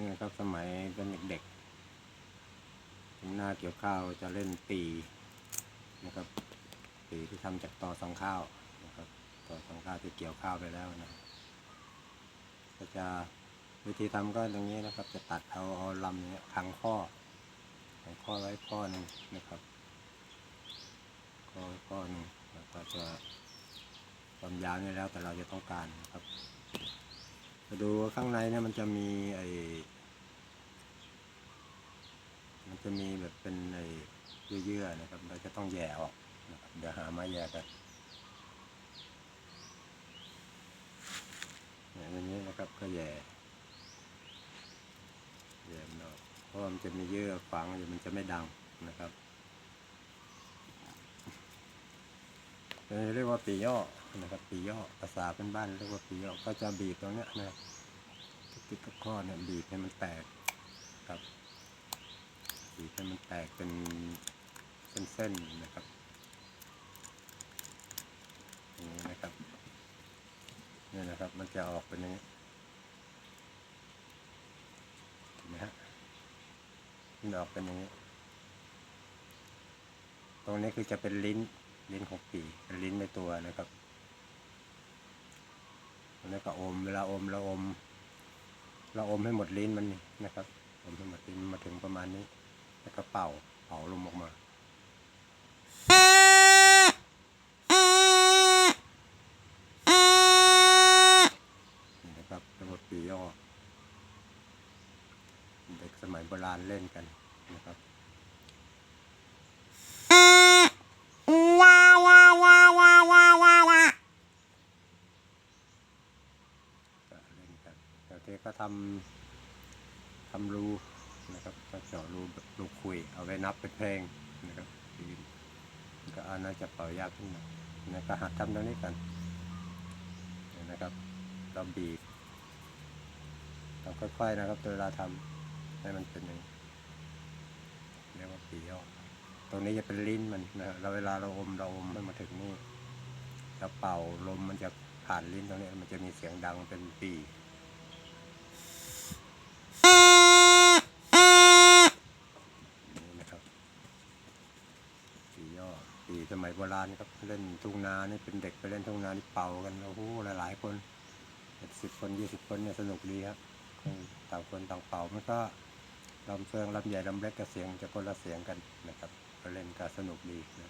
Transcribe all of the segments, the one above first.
นี่ครับสมัยเป็นเด็กๆถึงหน้าเกี่ยวข้าวจะเล่นปีนะครับปีที่ทำจากตอสังข้าวนะครับตอสังข้าวที่เกี่ยวข้าวไปแล้วนะครับก็จะวิธีทำก็อย่างนี้นะครับ จะตัดเอาเอาลำเนี้ยพังข้อพังข้อไว้ข้อหนึ่งนะครับข้อข้อหนึ่งแล้วก็จะความยาวนี่แล้วแต่เราจะต้องการนะครับ ดูข้างในเนี่ยมันจะมีไอมันจะมีแบบเป็นไอเยื่อๆนะครับ เราจะต้องแย่ออกนะครับเดี๋ยวหามาแย่กันอย่างนี้นะครับก็แย่แย่มันอกเพราะมันจะมีเยื่อฝังอยู่มันจะไม่ดังนะครับอันนี้ เรียกว่าปีย่อนะครับปีย่อภาษาเป็นบ้านเรียกว่าปีย่อก็จะบีบตรงเนี้ยนะติ๊กกับข้อเนี่ยบีบให้มันแตกครับบีบให้มันแตกเป็นเส้นๆนะครับอย่างนี้นะครับนี่นะครับ มันจะออกเป็นอย่างนี้เห็นไหมฮะมันออกเป็นอย่างนี้ ตรงนี้คือจะเป็นลิ้นลิ้นของปี ลิ้นในตัวนะครับตรงนี้ก็อมเวลาอมเราอม เราอมให้หมดลิ้นมันนะครับ อมให้หมดลิ้นมาถึงประมาณนี้ แล้วก็เป่าเป่าลมออกมานะครับระบบปีย่อเด็กสมัยโบราณเล่นกันนะครับก็เล่นกัน แล้วทีก็ทำทำรูนะครับก็เจาะรูรูคุย เอาไว้นับเป็นเพลงนะครับปีนก็อันน่าจะเป่ายากขึ้นหน่อยนะก็หัดทำตรงนี้กันนะครับเราบีบเราค่อยๆนะครับเวลาทำให้มันเป็นอย่างนี้เรียกว่าปีย่อตรงนี้จะเป็นลิ้นมันนะเราเวลาเราอมเราอมให้มาถึงนี่เราเป่าลมมันจะผ่านลิ้นตรงนี้มันจะมีเสียงดังเป็นปี ยโบราณครับเล่นทุ่งนานี่เป็นเด็กไปเล่นทุ่งนานี่เป่ากันโอ้โหหลายๆคนสิบคนยี่สิบคนเนี่ยสนุกดีครับต่างคนต่างเป่ามันก็ลำเฟืองลำใหญ่ลำเล็กกับเสียงจะคนละเสียงกันนะครับก็เล่นก็สนุกดีนะ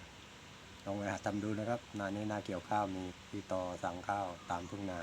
ลองไปหาทำดูนะครับนานี้นาเกี่ยวข้าวมีที่ต่อสั่งข้าวตามทุ่งนา